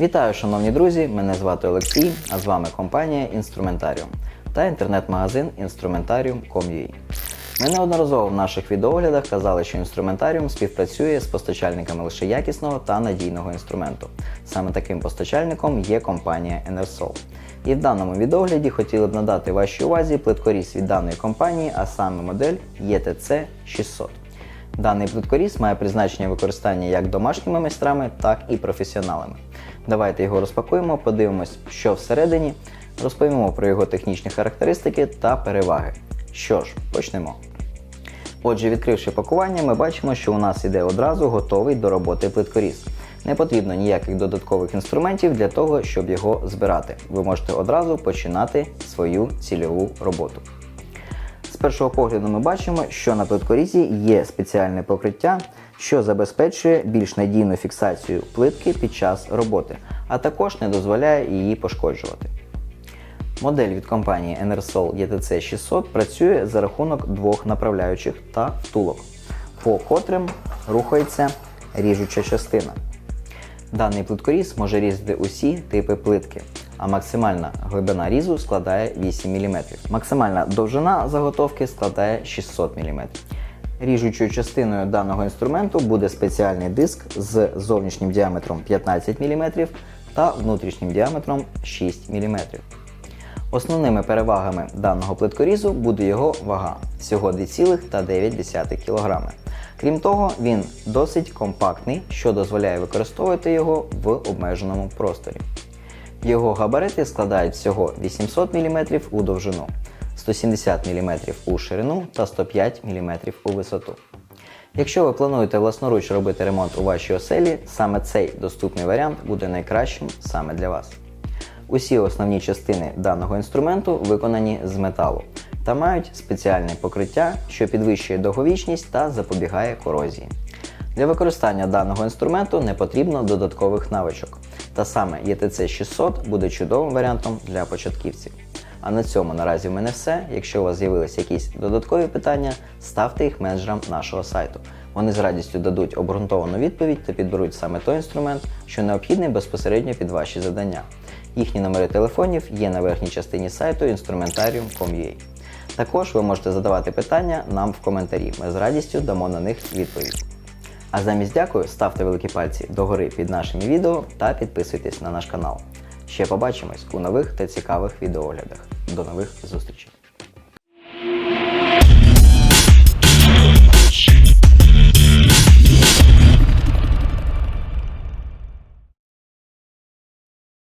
Вітаю, шановні друзі! Мене звати Олексій, а з вами компанія Інструментаріум та інтернет-магазин Instrumentarium.com.ua. Ми неодноразово в наших відеоглядах казали, що інструментаріум співпрацює з постачальниками лише якісного та надійного інструменту. Саме таким постачальником є компанія Enersol. І в даному відеогляді хотіли б надати вашій увазі плиткоріз від даної компанії, а саме модель ETC 600. Даний плиткоріз має призначення використання як домашніми майстрами, так і професіоналами. Давайте його розпакуємо, подивимось, що всередині, розповімо про його технічні характеристики та переваги. Що ж, почнемо. Отже, відкривши пакування, ми бачимо, що у нас іде одразу готовий до роботи плиткоріз. Не потрібно ніяких додаткових інструментів для того, щоб його збирати. Ви можете одразу починати свою цільову роботу. Першого погляду ми бачимо, що на плиткорізі є спеціальне покриття, що забезпечує більш надійну фіксацію плитки під час роботи, а також не дозволяє її пошкоджувати. Модель від компанії Enersol ETC 600 працює за рахунок двох направляючих та втулок, по котрим рухається ріжуча частина. Даний плиткоріз може різати усі типи плитки, а максимальна глибина різу складає 8 мм. Максимальна довжина заготовки складає 600 мм. Ріжучою частиною даного інструменту буде спеціальний диск з зовнішнім діаметром 15 мм та внутрішнім діаметром 6 мм. Основними перевагами даного плиткорізу буде його вага всього 2,9 кг. Крім того, він досить компактний, що дозволяє використовувати його в обмеженому просторі. Його габарити складають всього 800 мм у довжину, 170 мм у ширину та 105 мм у висоту. Якщо ви плануєте власноруч робити ремонт у вашій оселі, саме цей доступний варіант буде найкращим саме для вас. Усі основні частини даного інструменту виконані з металу та мають спеціальне покриття, що підвищує довговічність та запобігає корозії. Для використання даного інструменту не потрібно додаткових навичок. Та саме ETC 600 буде чудовим варіантом для початківців. А на цьому наразі в мене все. Якщо у вас з'явилися якісь додаткові питання, ставте їх менеджерам нашого сайту. Вони з радістю дадуть обґрунтовану відповідь та підберуть саме той інструмент, що необхідний безпосередньо під ваші завдання. Їхні номери телефонів є на верхній частині сайту instrumentarium.com.ua. Також ви можете задавати питання нам в коментарі. Ми з радістю дамо на них відповідь. А замість дякую, ставте великі пальці догори під нашими відео та підписуйтесь на наш канал. Ще побачимось у нових та цікавих відеоглядах. До нових зустрічей!